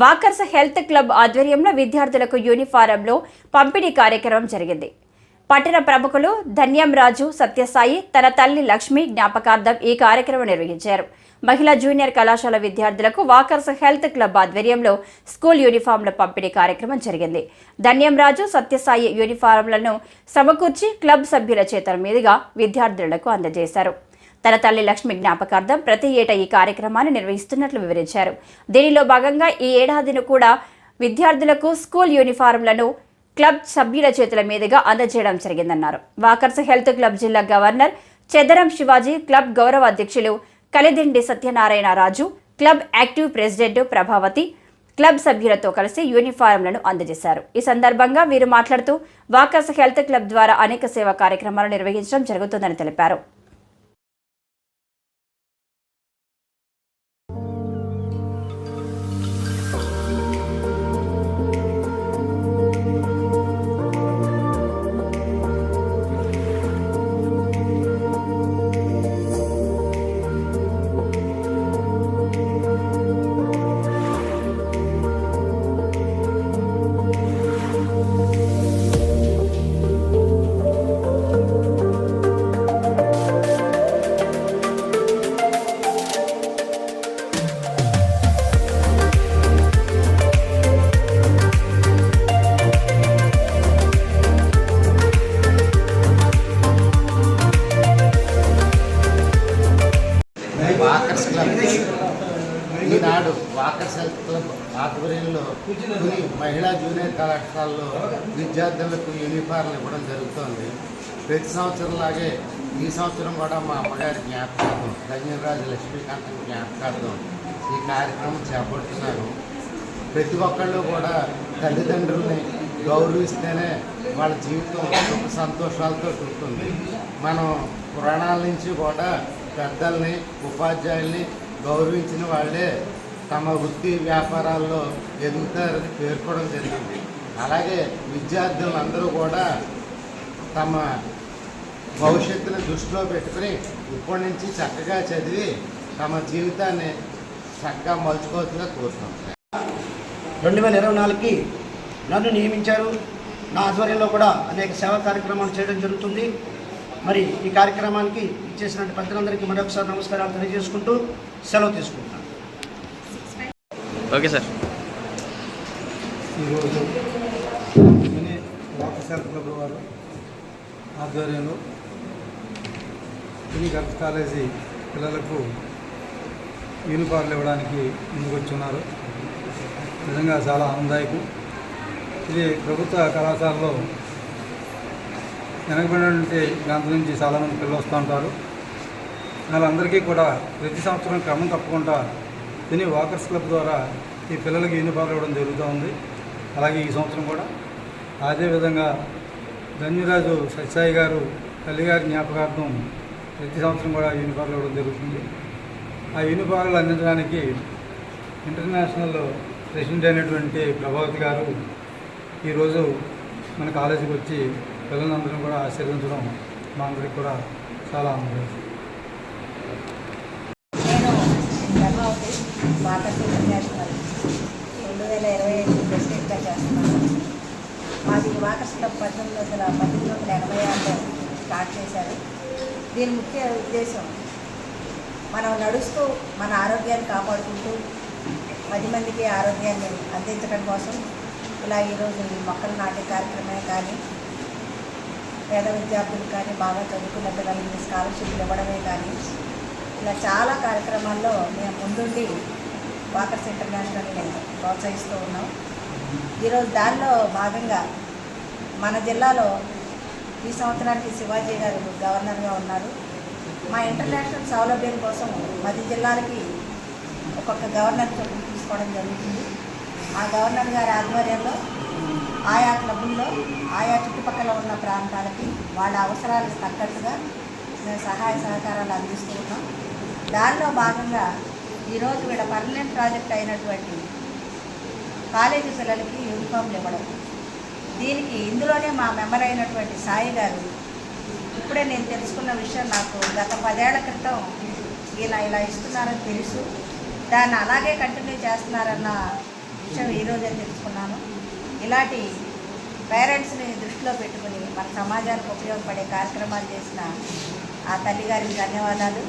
Walkers health club ఆధ్వర్యంలో విద్యార్థులకు యూనిఫారంలో పంపిణీ కార్యక్రమం జరిగింది. పట్టణ ప్రముఖులు ధన్యం రాజు సత్యసాయి తన తల్లి లక్ష్మి జ్ఞాపకార్థం ఈ కార్యక్రమం నిర్వహించారు. మహిళా జూనియర్ కళాశాల విద్యార్థులకు వాకర్స్ హెల్త్ క్లబ్ ఆధ్వర్యంలో స్కూల్ యూనిఫామ్ల పంపిణీ కార్యక్రమం జరిగింది. ధన్యం రాజు సత్యసాయి యూనిఫారంలను సమకూర్చి క్లబ్ సభ్యుల చేతుల మీదుగా విద్యార్థులకు అందజేశారు. తన తల్లి లక్ష్మి జ్ఞాపకార్థం ప్రతి ఏటా ఈ కార్యక్రమాన్ని నిర్వహిస్తున్నట్లు వివరించారు. దీనిలో భాగంగా ఈ ఏడాదిని కూడా విద్యార్థులకు స్కూల్ యూనిఫారంలను క్లబ్ సభ్యుల చేతుల మీదుగా అందజేయడం జరిగిందన్నారు. వాకర్స్ హెల్త్ క్లబ్ జిల్లా గవర్నర్ చెదరం శివాజీ క్లబ్ గౌరవ అధ్యక్షులు Kalidindi Satyanarayana Raju club active president Prabhavathi club సభ్యులతో కలిసి యూనిఫారంలను అందజేశారు. ఈ సందర్భంగా వీరు మాట్లాడుతూ వాకర్స్ హెల్త్ క్లబ్ ద్వారా అనేక సేవా కార్యక్రమాలు నిర్వహించడం జరుగుతుందని తెలిపారు. ఆధ్వర్యంలో కొన్ని మహిళా జూనియర్ కళాశాలలో విద్యార్థులకు యూనిఫార్లు ఇవ్వడం జరుగుతోంది. ప్రతి సంవత్సరం లాగే ఈ సంవత్సరం కూడా మా అమ్మగారి జ్ఞాపకార్థం ధన్యరాజు లక్ష్మీకాంత్ జ్ఞాపకార్థం ఈ కార్యక్రమం చేపడుతున్నారు. ప్రతి ఒక్కళ్ళు కూడా తల్లిదండ్రుల్ని గౌరవిస్తేనే వాళ్ళ జీవితం సుఖ సంతోషాలతో ఉంటుంది మనం పురాణాల నుంచి కూడా పెద్దల్ని ఉపాధ్యాయుల్ని గౌరవించిన వాళ్ళే తమ వృత్తి వ్యాపారాల్లో ఎదుగుతారని పేర్కోవడం జరిగింది. అలాగే విద్యార్థులందరూ కూడా తమ భవిష్యత్తును దృష్టిలో పెట్టుకుని ఇప్పటి నుంచి చక్కగా చదివి తమ జీవితాన్ని చక్కగా మలుచుకోవచ్చుగా కోరుతున్నాం. రెండు వేల ఇరవై నాలుగుకి నన్ను నియమించారు. నా ఆధ్వర్యంలో కూడా అనేక సేవా కార్యక్రమాలు చేయడం జరుగుతుంది. మరి ఈ కార్యక్రమానికి ఇచ్చేసిన పెద్దలందరికీ మరొకసారి నమస్కారాలు తెలియజేసుకుంటూ సెలవు తీసుకుంటున్నాను. Okay sir. ఈరోజు మినీ వాటర్ సెల్ఫ్ క్లబ్ వారు ఆధ్వర్యంలో మినీ గర్ల్స్ కాలేజీ పిల్లలకు యూనిఫార్లు ఇవ్వడానికి ముందుకొచ్చున్నారు నిజంగా చాలా ఆనందాయకం ఇది ప్రభుత్వ కళాశాలలో వెనకబడినటువంటి ప్రాంతం నుంచి చాలామంది పిల్లలు వస్తూ ఉంటారు. వాళ్ళందరికీ కూడా ప్రతి సంవత్సరం క్రమం తప్పకుండా తిని వాకర్స్ క్లబ్ ద్వారా ఈ పిల్లలకి యూనిఫామ్లు ఇవ్వడం జరుగుతూ ఉంది. అలాగే ఈ సంవత్సరం కూడా. అదేవిధంగా ధన్యరాజు సత్సాయి గారు తల్లిగారి జ్ఞాపకార్థం ప్రతి సంవత్సరం కూడా యూనిఫామ్లు ఇవ్వడం జరుగుతుంది. ఆ యూనిఫామ్లు అందించడానికి ఇంటర్నేషనల్ ప్రెసిడెంట్ అయినటువంటి ప్రభావతి గారు ఈరోజు మన కాలేజీకి వచ్చి పిల్లలందరం కూడా ఆశీర్వదించడం మా అందరికి కూడా చాలా ఆనందం నేను ప్రభావతి వాకర్స్ ఇంటర్నేషనల్ రెండు వేల ఇరవై ఐదు ప్రెసిడెంట్గా చేస్తున్నాను మాది వాకర్స్ క్లబ్ పద్దెనిమిది వందల పద్దెనిమిది వందల ఎనభై ఆరులో స్టార్ట్ చేశారు దీని ముఖ్య ఉద్దేశం మనం నడుస్తూ మన ఆరోగ్యాన్ని కాపాడుకుంటూ పది మందికి ఆరోగ్యాన్ని అందించడం కోసం ఇలా ఈరోజు ఈ మొక్కలు నాటే కార్యక్రమమే కానీ పేద విద్యార్థులకు కానీ బాగా చదువుకున్న పిల్లలకి స్కాలర్షిప్లు ఇవ్వడమే కానీ ఇలా చాలా కార్యక్రమాల్లో మేము ముందుండి వాకర్స్ ఇంటర్నేషనల్ని ప్రోత్సహిస్తూ ఉన్నాం. ఈరోజు దానిలో భాగంగా మన జిల్లాలో ఈ సంవత్సరానికి శివాజీ గారు గవర్నర్గా ఉన్నారు. మా ఇంటర్నేషనల్ సౌలభ్యం కోసం పది జిల్లాలకి ఒక్కొక్క గవర్నర్ చొప్పున తీసుకోవడం జరుగుతుంది. ఆ గవర్నర్ గారి ఆధ్వర్యంలో ఆయా క్లబ్బుల్లో ఆయా చుట్టుపక్కల ఉన్న ప్రాంతాలకి వాళ్ళ అవసరాలకు తగ్గట్టుగా మేము సహాయ సహకారాలు అందిస్తూ ఉన్నాం. దానిలో భాగంగా ఈరోజు వీడ పర్మనెంట్ ప్రాజెక్ట్ అయినటువంటి కాలేజీ పిల్లలకి యూనిఫామ్లు ఇవ్వడం. దీనికి ఇందులోనే మా మెంబర్ అయినటువంటి సాయి గారు ఇప్పుడే నేను తెలుసుకున్న విషయం నాకు గత పదేళ్ళ క్రితం ఇలా ఇలా ఇస్తున్నారని తెలుసు. దాన్ని అలాగే కంటిన్యూ చేస్తున్నారన్న విషయం ఈరోజే తెలుసుకున్నాను. ఇలాంటి పేరెంట్స్ని దృష్టిలో పెట్టుకుని మన సమాజానికి ఉపయోగపడే కార్యక్రమాలు చేసిన ఆ తల్లి గారికి ధన్యవాదాలు.